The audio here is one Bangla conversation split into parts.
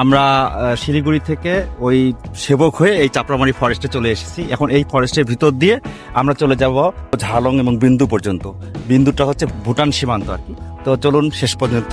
আমরা শিলিগুড়ি থেকে ওই সেবক হয়ে এই চাপড়ামারি ফরেস্টে চলে এসেছি। এখন এই ফরেস্টের ভিতর দিয়ে আমরা চলে যাব ঝালং এবং বিন্দু পর্যন্ত। বিন্দুটা হচ্ছে ভুটান সীমান্ত আর কি। তো চলুন শেষ পর্যন্ত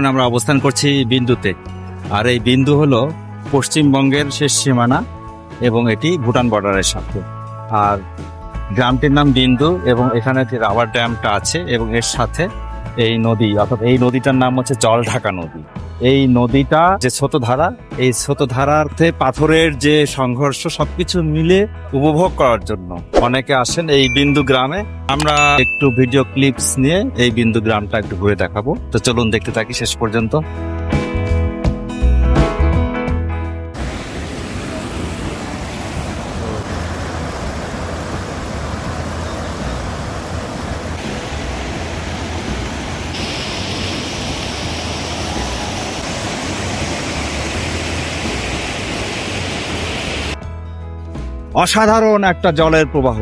এখন আমরা অবস্থান করছি বিন্দুতে। আর এই বিন্দু হলো পশ্চিমবঙ্গের শেষ সীমানা এবং এটি ভুটান বর্ডারের সাথে। আর গ্রামটির নাম বিন্দু এবং এখানে একটি রাবার ড্যামটা আছে এবং এর সাথে এই নদী অর্থাৎ এই নদীটার নাম হচ্ছে জল ঢাকা নদী। এই নদীটা, যে স্রোতধারা এই স্রোতধারাতে পাথরের যে সংঘর্ষ, সবকিছু মিলে উপভোগ করার জন্য। অনেকে আসেন এই বিন্দু গ্রামে। আমরা একটু ভিডিও ক্লিপস নিয়ে এই বিন্দু গ্রামটা একটু ঘুরে দেখাবো। তো চলুন দেখতে থাকি শেষ পর্যন্ত। অসাধারণ একটা জলের প্রবাহ।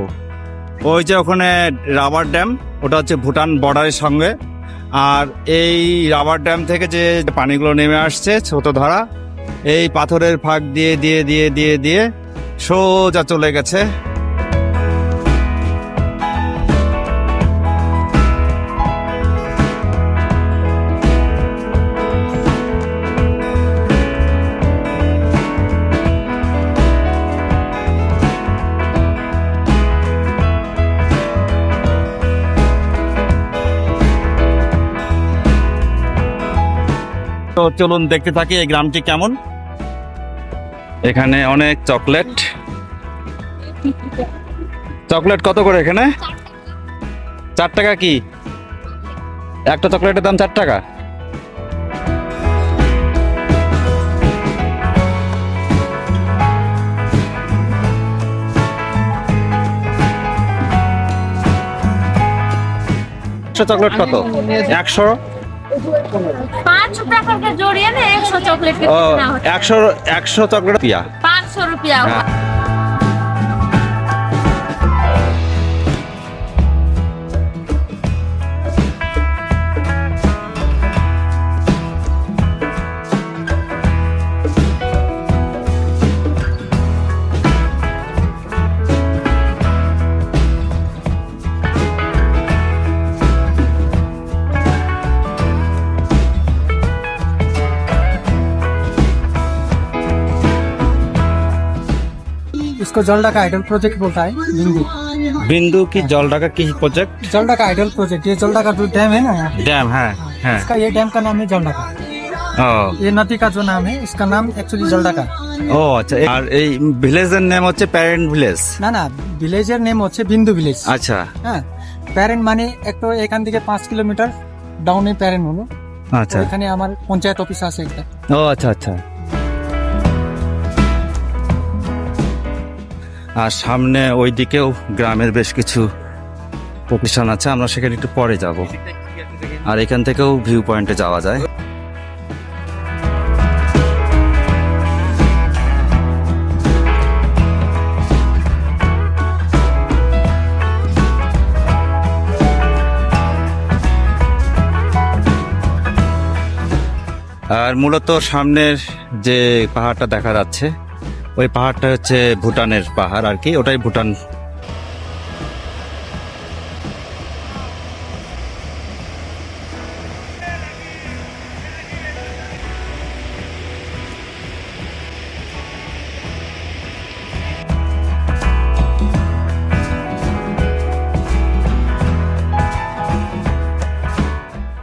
ওই যে ওখানে রাবার ড্যাম, ওটা হচ্ছে ভুটান বর্ডারের সঙ্গে। আর এই রাবার ড্যাম থেকে যে পানিগুলো নেমে আসছে ছোট ধরা এই পাথরের ফাঁক দিয়ে দিয়ে দিয়ে দিয়ে দিয়ে সোজা চলে গেছে। তো চলুন দেখতে থাকি এই গ্রামটি কেমন। এখানে অনেক চকলেট। চকলেট কত করে এখানে? চার টাকা কি? একটা চকলেটের দাম চার টাকা। চকলেট কত? একশো? 100 টাকা के जोड़िए ना 100 चॉकलेट के कितना होता है 100 100 चॉकलेट रुपया 500 रुपया इसको जलडा का आइडल प्रोजेक्ट बोलता है बिंदु বিন্দু কি জল ঢাকা কি প্রজেক্ট जलडा का आइडल प्रोजेक्ट ये जलडा का जो डैम है ना यहाँ ড্যাম হ্যাঁ হ্যাঁ इसका ये डैम का नाम है जलडा का ও ये नदी का जो नाम है इसका नाम एक्चुअली जलडा का ও আচ্ছা আর এই ভিলেজের নাম হচ্ছে প্যারেন্ট ভিলেজ না না ভিলেজের নেম হচ্ছে বিন্দু ভিলেজ আচ্ছা হ্যাঁ প্যারেন্ট মানে একটু এখান থেকে পাঁচ কিলোমিটার ডাউনে প্যারেন্ট হলো আচ্ছা এখানে আমার পঞ্চায়েত অফিস আছে একটা ও আচ্ছা আচ্ছা আর সামনে ওই দিকেও গ্রামের বেশ কিছু প্রতিষ্ঠান আছে, আমরা সেখানে একটু পরে যাব। আর এখান থেকেও ভিউ পয়েন্টে যাওয়া যায়। আর মূলত সামনের যে পাহাড়টা দেখা যাচ্ছে ওই পাহাড়টা হচ্ছে ভুটানের পাহাড় আর কি, ওটাই ভুটান।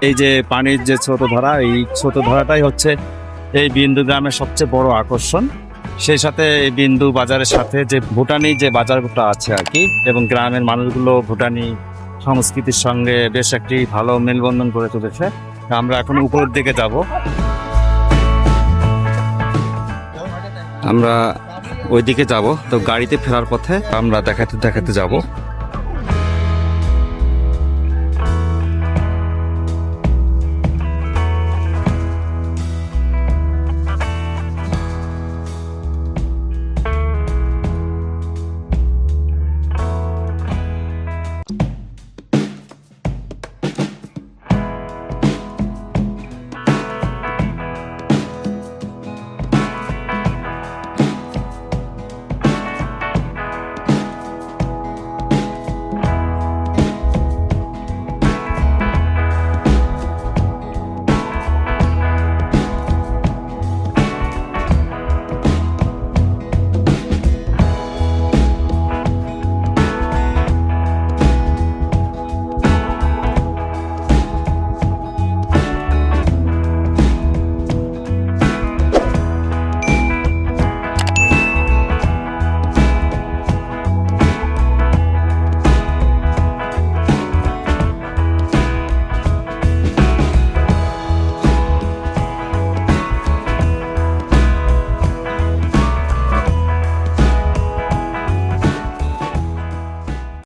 এই যে পানির যে ছোট ধরা, এই ছোট ধরাটাই হচ্ছে এই বিন্দু গ্রামের সবচেয়ে বড় আকর্ষণ। সেই সাথে বিন্দু বাজারের সাথে যে ভুটানি যে বাজারটা আছে আর কি, এবং গ্রামের মানুষগুলো ভুটানি সংস্কৃতির সঙ্গে বেশ একটি ভালো মেলবন্ধন করে তুলেছে। আমরা এখন উপরের দিকে যাব। আমরা ওই দিকে যাব। তো গাড়িতে ফেরার পথে আমরা দেখাতে দেখাতে যাব।